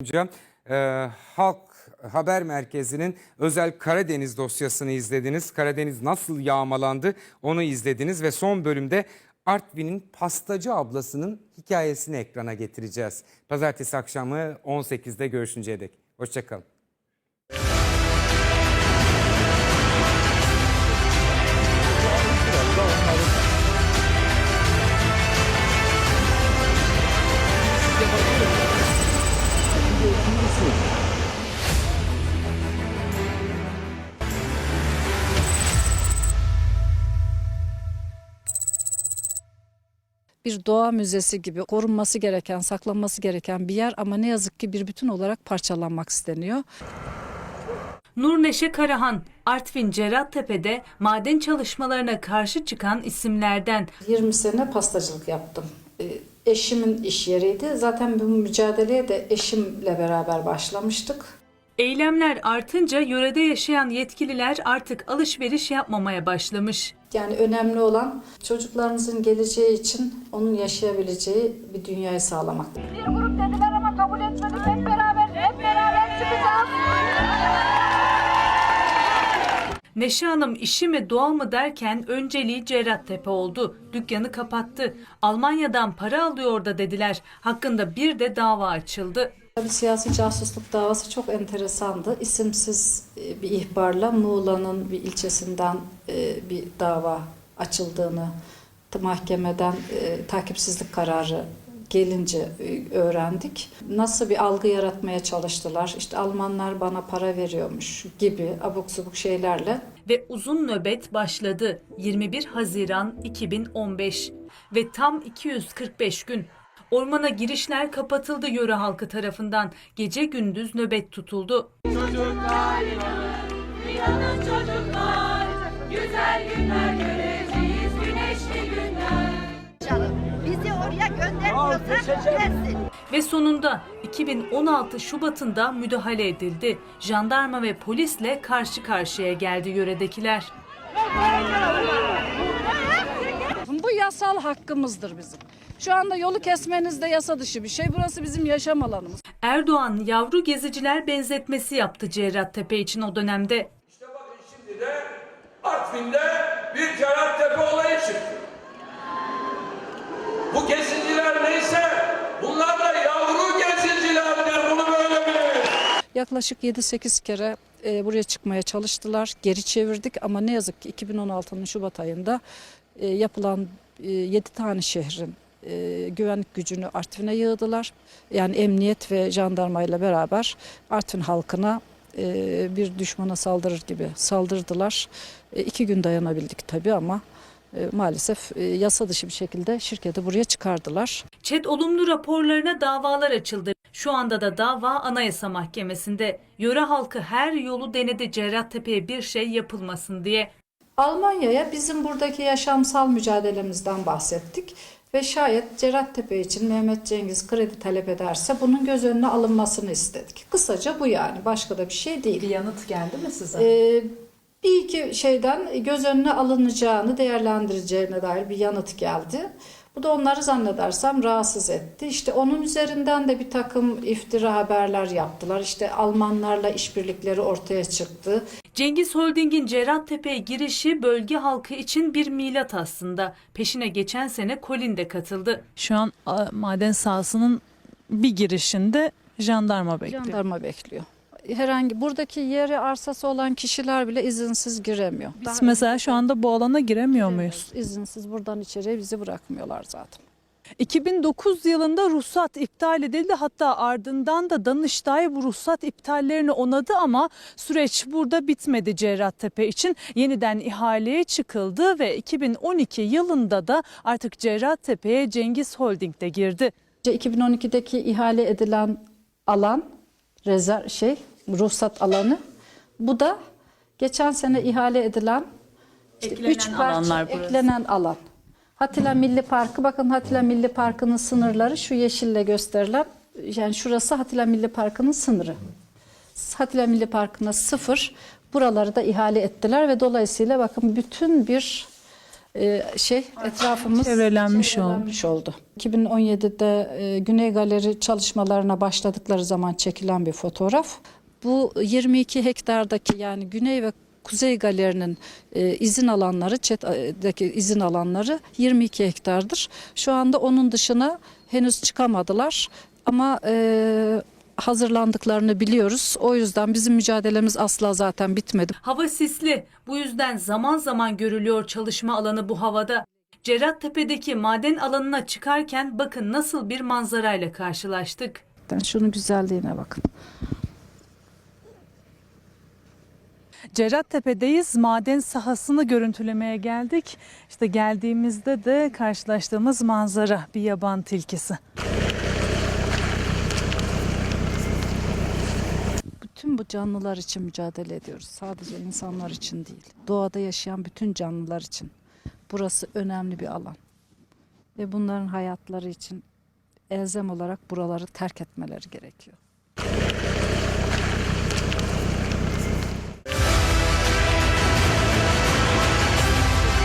boyunca e, Halk Haber Merkezi'nin özel Karadeniz dosyasını izlediniz. Karadeniz nasıl yağmalandı onu izlediniz ve son bölümde Artvin'in pastacı ablasının hikayesini ekrana getireceğiz. Pazartesi akşamı 18'de görüşünceye dek. Hoşçakalın. Bir doğa müzesi gibi korunması gereken, saklanması gereken bir yer ama ne yazık ki bir bütün olarak parçalanmak isteniyor. Nur Neşe Karahan, Artvin Cerattepe'de maden çalışmalarına karşı çıkan isimlerden. 20 sene pastacılık yaptım. Ee, Eşimin iş yeriydi. Zaten bu mücadeleye de eşimle beraber başlamıştık. Eylemler artınca yörede yaşayan yetkililer artık alışveriş yapmamaya başlamış. Yani önemli olan çocuklarımızın geleceği için onun yaşayabileceği bir dünyayı sağlamak. Bir grup dediler ama kabul etmedik. Hep beraber, hep beraber çıkacağız. Neşe Hanım işi mi doğa mı derken önceliği Cerattepe oldu. Dükkanı kapattı. Almanya'dan para alıyor da dediler. Hakkında bir de dava açıldı. Tabii siyasi casusluk davası çok enteresandı. İsimsiz e, bir ihbarla Muğla'nın bir ilçesinden e, bir dava açıldığını mahkemeden e, takipsizlik kararı gelince öğrendik. Nasıl bir algı yaratmaya çalıştılar. İşte Almanlar bana para veriyormuş gibi abuk subuk şeylerle Ve uzun nöbet başladı. 21 Haziran 2015 ve tam 245 gün. Ormana girişler kapatıldı yöre halkı tarafından. Gece gündüz nöbet tutuldu. Canım, bizi oraya göndermiyorsan gelsin. Ve sonunda 2016 Şubat'ında müdahale edildi. Jandarma ve polisle karşı karşıya geldi yöredekiler. Bu yasal hakkımızdır bizim. Şu anda yolu kesmeniz de yasa dışı bir şey. Burası bizim yaşam alanımız. Erdoğan yavru geziciler benzetmesi yaptı Cerattepe için o dönemde. İşte bakın şimdi de Artvin'de bir Cerattepe olayı çıktı. Bu geziciler neyse bunlar da yavru gezicilerdir bunu böyle bilin. Yaklaşık 7-8 kere e, buraya çıkmaya çalıştılar. Geri çevirdik ama ne yazık ki 2016'nın Şubat ayında e, yapılan e, 7 tane şehrin e, güvenlik gücünü Artvin'e yığdılar. Yani emniyet ve jandarmayla beraber Artvin halkına e, bir düşmana saldırır gibi saldırdılar. E, iki gün dayanabildik tabii ama e, maalesef e, yasa dışı bir şekilde şirketi buraya çıkardılar. ÇED olumlu raporlarına davalar açıldı. Şu anda da dava Anayasa Mahkemesi'nde. Yöre halkı her yolu denedi Cerattepe'ye bir şey yapılmasın diye. Almanya'ya bizim buradaki yaşamsal mücadelemizden bahsettik ve şayet Cerattepe için Mehmet Cengiz kredi talep ederse bunun göz önüne alınmasını istedik. Kısaca bu yani başka da bir şey değil. Bir yanıt geldi mi size? Ee, bir iki şeyden göz önüne alınacağını değerlendireceğine dair bir yanıt geldi. Bu da onları zannedersem rahatsız etti. İşte onun üzerinden de bir takım iftira haberler yaptılar. İşte Almanlarla işbirlikleri ortaya çıktı. Cengiz Holding'in Cerattepe'ye girişi bölge halkı için bir milat aslında. Peşine geçen sene Colin de katıldı. Şu an maden sahasının bir girişinde jandarma bekliyor. Jandarma bekliyor. Herhangi buradaki yeri arsası olan kişiler bile izinsiz giremiyor. Biz mesela şu anda bu alana giremiyor muyuz? İzinsiz buradan içeriye bizi bırakmıyorlar zaten. 2009 yılında ruhsat iptal edildi. Hatta ardından da Danıştay bu ruhsat iptallerini onadı ama süreç burada bitmedi Cerrahtepe için. Yeniden ihaleye çıkıldı ve 2012 yılında da artık Cerrahtepe'ye Cengiz Holding de girdi. 2012'deki ihale edilen alan rezerv şey ruhsat alanı. Bu da geçen sene ihale edilen işte Eklenen üç parça alanlar burası. eklenen alan. Hatila Milli Parkı bakın Hatila Milli Parkı'nın sınırları şu yeşille gösterilen yani şurası Hatila Milli Parkı'nın sınırı. Hatila Milli Parkı'na sıfır buraları da ihale ettiler ve dolayısıyla bakın bütün bir e, şey etrafımız Çevrelenmiş oldu. çevrelenmiş oldu. 2017'de e, Güney Galeri çalışmalarına başladıkları zaman çekilen bir fotoğraf. Bu 22 hektardaki yani Güney ve Kuzey Galeri'nin e, izin alanları, çetdeki izin alanları 22 hektardır. Şu anda onun dışına henüz çıkamadılar ama e, hazırlandıklarını biliyoruz. O yüzden bizim mücadelemiz asla zaten bitmedi. Hava sisli. Bu yüzden zaman zaman görülüyor çalışma alanı bu havada. Cerattepe'deki maden alanına çıkarken bakın nasıl bir manzarayla karşılaştık. Şunun güzelliğine bakın. Cerattepe'deyiz. Maden sahasını görüntülemeye geldik. İşte geldiğimizde de karşılaştığımız manzara bir yaban tilkisi. Bütün bu canlılar için mücadele ediyoruz. Sadece insanlar için değil. Doğada yaşayan bütün canlılar için. Burası önemli bir alan. Ve bunların hayatları için elzem olarak buraları terk etmeleri gerekiyor.